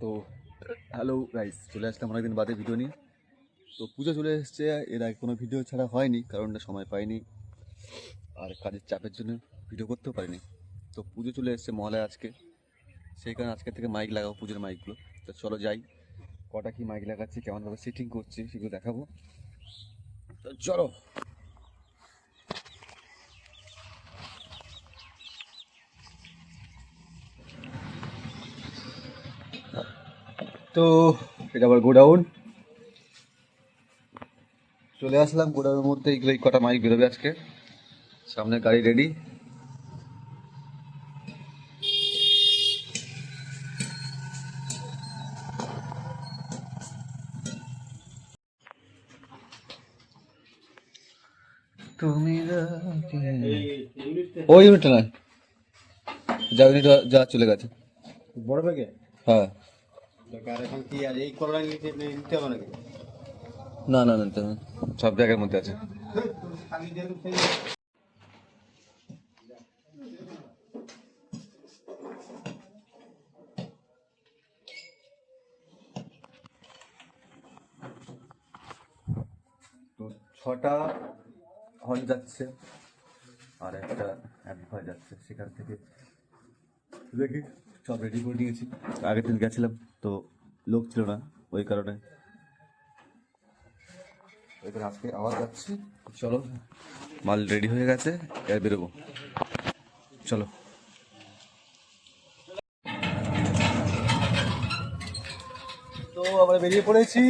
তো hello guys চলে আসলাম অনেকদিন বাদে ভিডিও নিয়ে। তো পুজো চলে এসছে, এর আগে কোনো ভিডিও ছাড়া হয়নি, কারণ সময় পাইনি। আর কাজের চাপের জন্য ভিডিও করতেও পারিনি। তো পুজো চলে এসছে মহলায় আজকে। সেই কারণে আজকে থেকে মাইক লাগাবো পুজোর মাইকগুলো তো চলো যাই, কটা কি মাইক লাগাচ্ছি, কেমনভাবে সেটিং করছি সেগুলো দেখাবো। তো চলো। তো এটা আবার গোডাউন। চলে আসলাম গোডাউনের মধ্যে এইগুলো এই কটা মাইক বেরোবে আজকে। সামনে গাড়ি রেডি তুমি ওই ইউনিটটা নয়। যা ইউনিট যা চলে গেছে। বড় ব্যাগে হ্যাঁ। কি আর এই নিতে নিতে হবে নাকি? না না না। সব জায়গার মধ্যে আছে। তো ছটা হর্ন যাচ্ছে, আর একটা অ্যাম্পলিফায়ার যাচ্ছে সেখান থেকে। দেখি। সব রেডি করে নিয়েছি। আগের দিন গেছিলাম, তো লোক ছিল না, ওই কারণে। এবার আজকে আওয়াজ যাচ্ছে। চলো, মাল রেডি হয়ে গেছে, এবার বেরোবো। চলো। তো আমরা বেরিয়ে পড়েছি।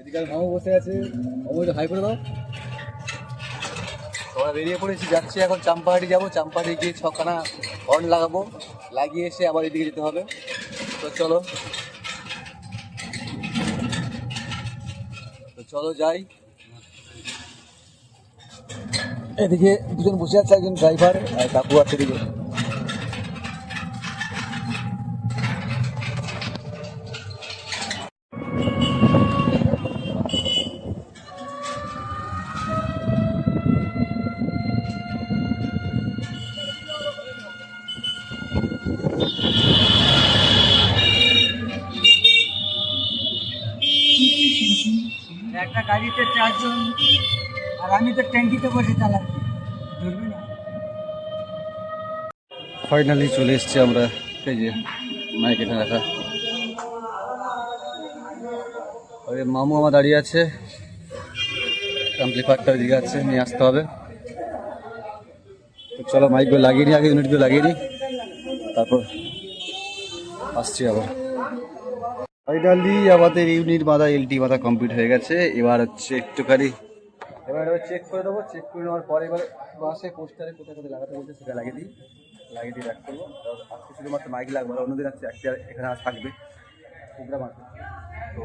এদিকে মামু বসে আছে। মামু হাই করে দাও। আমরা বেরিয়ে পড়েছি, যাচ্ছি এখন চাম্পাহাটি যাব। চাম্পাহাটি গিয়ে ছখানা হর্ন লাগাবো। লাগিয়ে এসে আবার এদিকে যেতে হবে। তো চলো। তো চলো যাই। এদিকে দুজন বসে আছে, একজন ড্রাইভার আর কাকু আছে এদিকে। গাড়িতে চারজন, আর আমি তো ট্যাঙ্কিতে বসে চালাচ্ছি। না। ফাইনালি চলে এসেছি আমরা, এই যে মাইক রাখা ওই মামু আমার দাঁড়িয়ে আছে। অ্যাম্পলিফায়ারটা ওইদিকে আছে, নিয়ে আসতে হবে। তো চলো মাইকগুলো লাগিয়ে নিই, আগে ইউনিটগুলো লাগিয়ে নিই। তারপর আসছি আবার। ফাইনালি আমাদের ইউনিট বাঁধা, এলটি বাঁধা কমপ্লিট হয়ে গেছে। এবার হচ্ছে একটুখানি, এবার এবার চেক করে দেবো। চেক করে নেওয়ার পরে এবার বাসে পোস্টারে কোথায় কোথায় লাগাতে বলছে সেটা লাগিয়ে দিই। লাগিয়ে দিয়ে ব্যাক করব। আজকে শুধুমাত্র মাইক লাগবে অন্যদিন আছে একটা এখানে আর থাকবে। প্রোগ্রাম আছে। তো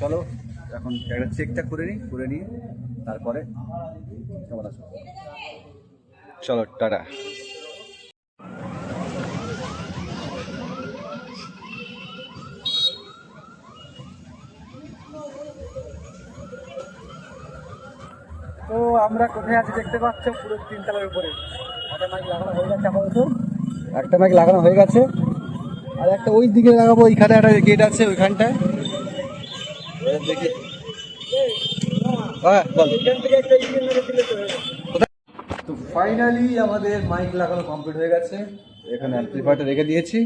চলো, এখন একটা চেকটা করে নিই করে নিই তারপরে চলো, টাটা তো আমরা কোথায় আছি দেখতে পাচ্ছ? পুরো তিনতলার উপরে। একটা মাইক লাগানো হয়ে গেছে আপাতত। একটা মাইক লাগানো হয়ে গেছে। আর একটা ওই দিকে লাগাবো ওইখানে একটা গেট আছে ওইখানটায়। দেখি হ্যাঁ বল। তো ফাইনালি আমাদের মাইক লাগানো কমপ্লিট হয়ে গেছে। এখানে অ্যাম্পলিফায়ারটা রেখে দিয়েছি।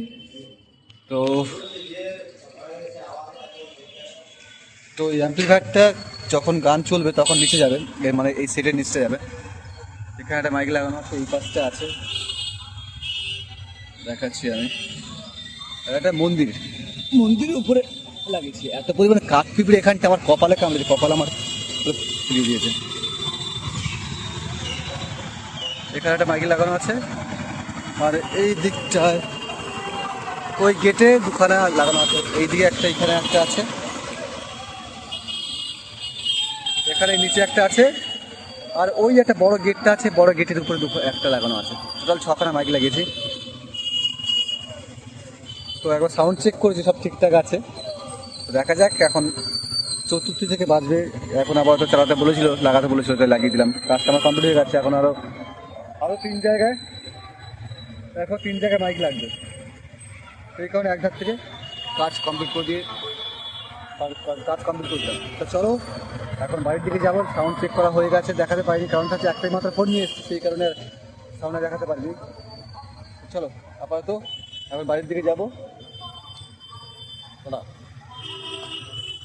তো তো এই অ্যাম্পলিফায়ারটা যখন গান চলবে তখন নিচে যাবে মানে এই সেটের নিচে যাবে। এখানে একটা মাইক লাগানো আছে এই পাশটা আছে। দেখাচ্ছি আমি। একটা মন্দির। মন্দিরের উপরে লাগিয়েছি এত পরিমাণে কাঠ পিঁপড়ে এখানটা আমার কপালে কামড়েছে কপাল আমার ফুলিয়ে দিয়েছে। এখানে একটা মাইকে লাগানো আছে। আর এই দিকটায় ওই গেটে দুখানা লাগানো আছে। এই দিকে একটা এখানে একটা আছে। এখানে নিচে একটা আছে। আর ওই একটা বড় গেটটা আছে, বড় গেটের উপরে একটা লাগানো আছে। টোটাল ছখানা মাইক লাগিয়েছি। তো একবার সাউন্ড চেক করেছি সব ঠিকঠাক আছে। তো দেখা যাক, এখন চতুর্থী থেকে বাজবে। এখন আপাতত চালাতে বলেছিল, লাগাতে বলেছিল, তাই লাগিয়ে দিলাম। কাজটা আমার কমপ্লিট হয়ে গেছে, এখন আরও আরও তিন জায়গায় এখন তিন জায়গায় মাইক লাগবে। সেই কারণে এক ধার থেকে কাজ কমপ্লিট করে দিয়ে, কাজ কমপ্লিট করে দিলাম। তো চলো এখন বাড়ির দিকে যাব সাউন্ড চেক করা হয়ে গেছে, দেখাতে পারিনি, কারণ হচ্ছে একটাই মাত্র ফোন নিয়ে এসেছে, সেই কারণে সাউন্ডে দেখাতে পারিনি। চলো, আপাতত এখন বাড়ির দিকে যাব।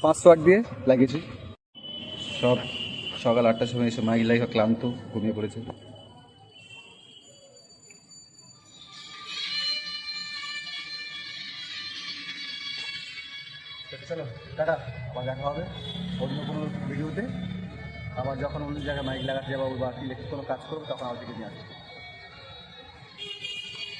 পাঁচশো আট দিয়ে লাগিয়েছি। সব সকাল আটটার সময় এসে মাইক লাইফ ক্লান্ত ঘুমিয়ে পড়েছে। চলো। টাটা। আবার দেখা হবে অন্য কোনো ভিডিওতে আবার যখন অন্য জায়গায় মাইক লাগাতে যাব বা ইলেকট্রিক কোনো কাজ করব, তখন আমার দিকে নিয়ে আসব।